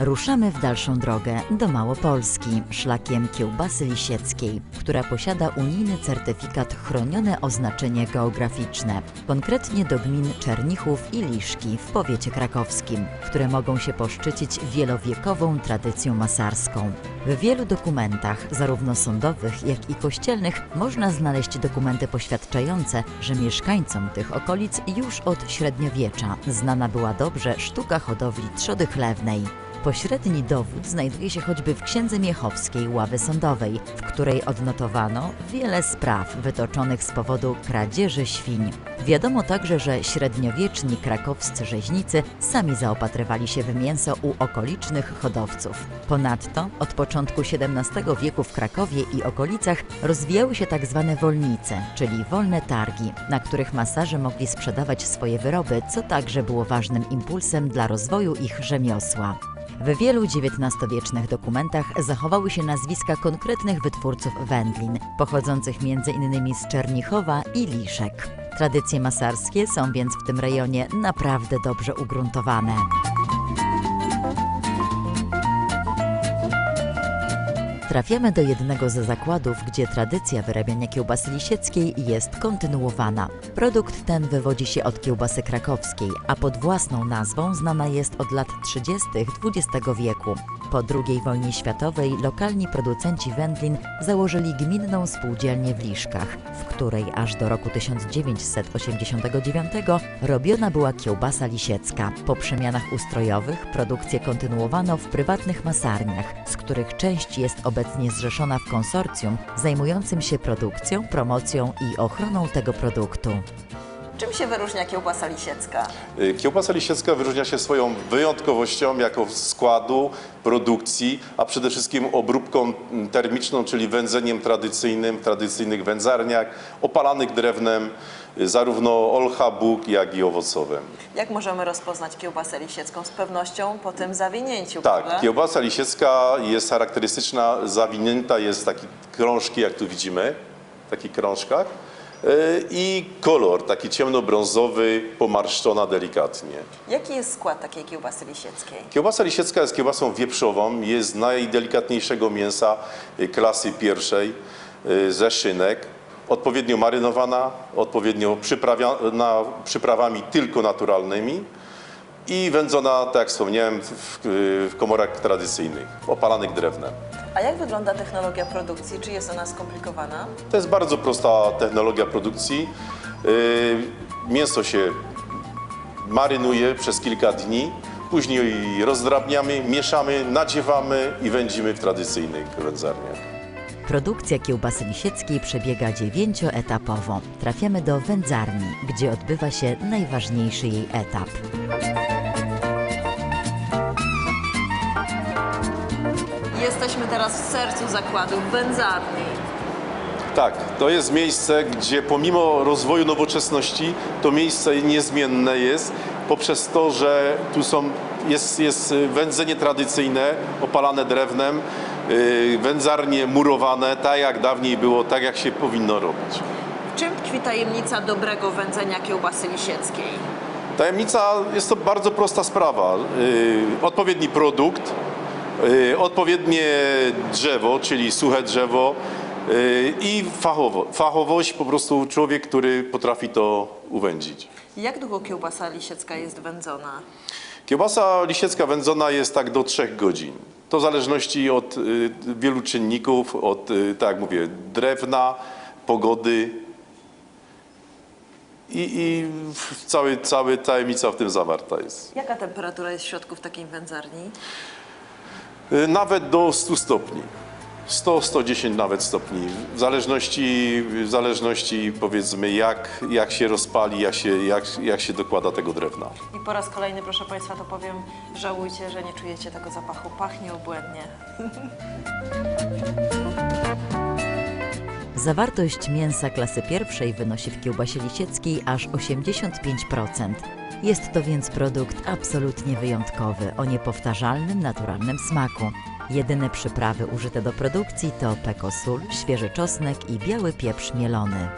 Ruszamy w dalszą drogę do Małopolski, szlakiem kiełbasy lisieckiej, która posiada unijny certyfikat chronione oznaczenie geograficzne, konkretnie do gmin Czernichów i Liszki w powiecie krakowskim, które mogą się poszczycić wielowiekową tradycją masarską. W wielu dokumentach, zarówno sądowych, jak i kościelnych, można znaleźć dokumenty poświadczające, że mieszkańcom tych okolic już od średniowiecza znana była dobrze sztuka hodowli trzody chlewnej. Pośredni dowód znajduje się choćby w Księdze Miechowskiej Ławy Sądowej, w której odnotowano wiele spraw wytoczonych z powodu kradzieży świń. Wiadomo także, że średniowieczni krakowscy rzeźnicy sami zaopatrywali się w mięso u okolicznych hodowców. Ponadto od początku XVII wieku w Krakowie i okolicach rozwijały się tak zwane wolnice, czyli wolne targi, na których masaże mogli sprzedawać swoje wyroby, co także było ważnym impulsem dla rozwoju ich rzemiosła. W wielu XIX-wiecznych dokumentach zachowały się nazwiska konkretnych wytwórców wędlin, pochodzących m.in. z Czernichowa i Liszek. Tradycje masarskie są więc w tym rejonie naprawdę dobrze ugruntowane. Trafiamy do jednego ze zakładów, gdzie tradycja wyrabiania kiełbasy lisieckiej jest kontynuowana. Produkt ten wywodzi się od kiełbasy krakowskiej, a pod własną nazwą znana jest od lat 30. XX wieku. Po II wojnie światowej lokalni producenci wędlin założyli gminną spółdzielnię w Liszkach, w której aż do roku 1989 robiona była kiełbasa lisiecka. Po przemianach ustrojowych produkcję kontynuowano w prywatnych masarniach, z których część jest obecnie zrzeszona w konsorcjum zajmującym się produkcją, promocją i ochroną tego produktu. Czym się wyróżnia kiełbasa lisiecka? Y, Kiełbasa lisiecka wyróżnia się swoją wyjątkowością jako składu, produkcji, a przede wszystkim obróbką mm, termiczną, czyli wędzeniem tradycyjnym w tradycyjnych wędzarniach, opalanych drewnem, y, zarówno olcha, bóg, jak i owocowym. Jak możemy rozpoznać kiełbasę lisiecką? Z pewnością po tym zawinięciu, Tak, prawda? kiełbasa lisiecka jest charakterystyczna, zawinięta jest taki krążki, jak tu widzimy, w takich krążkach. Y, I kolor taki ciemnobrązowy, pomarszczona delikatnie. Jaki jest skład takiej kiełbasy lisieckiej? Kiełbasa lisiecka jest kiełbasą wieprzową, jest najdelikatniejszego mięsa y, klasy pierwszej y, ze szynek, odpowiednio marynowana, odpowiednio przyprawiana przyprawami tylko naturalnymi i wędzona, tak jak wspomniałem, w, w komorach tradycyjnych, opalanych drewnem. A jak wygląda technologia produkcji? Czy jest ona skomplikowana? To jest bardzo prosta technologia produkcji. Y, Mięso się marynuje przez kilka dni, później rozdrabniamy, mieszamy, nadziewamy i wędzimy w tradycyjnych wędzarniach. Produkcja kiełbasy lisieckiej przebiega dziewięcioetapowo. Trafiamy do wędzarni, gdzie odbywa się najważniejszy jej etap. Jesteśmy teraz w sercu zakładu, w wędzarni. Tak, to jest miejsce, gdzie pomimo rozwoju nowoczesności, to miejsce niezmienne jest poprzez to, że tu są, jest, jest wędzenie tradycyjne, opalane drewnem, wędzarnie murowane, tak jak dawniej było, tak jak się powinno robić. W czym tkwi tajemnica dobrego wędzenia kiełbasy lisieckiej? Tajemnica jest to bardzo prosta sprawa. Yy, odpowiedni produkt, yy, odpowiednie drzewo, czyli suche drzewo i fachowo, fachowość, po prostu człowiek, który potrafi to uwędzić. Jak długo kiełbasa lisiecka jest wędzona? Kiełbasa lisiecka wędzona jest tak do 3 godzin. To w zależności od y, wielu czynników, od, y, tak jak mówię, drewna, pogody i, i cały, cały tajemnica w tym zawarta jest. Jaka temperatura jest w środku w takiej wędzarni? Y, Nawet do 100 stopni. 100-110 nawet stopni. W zależności, w zależności powiedzmy jak, jak się rozpali, jak się, jak, jak się dokłada tego drewna. I po raz kolejny, proszę Państwa, to powiem, żałujcie, że nie czujecie tego zapachu. Pachnie obłędnie. Zawartość mięsa klasy pierwszej wynosi w kiełbasie lisieckiej aż 85%. Jest to więc produkt absolutnie wyjątkowy, o niepowtarzalnym, naturalnym smaku. Jedyne przyprawy użyte do produkcji to pekosól, świeży czosnek i biały pieprz mielony.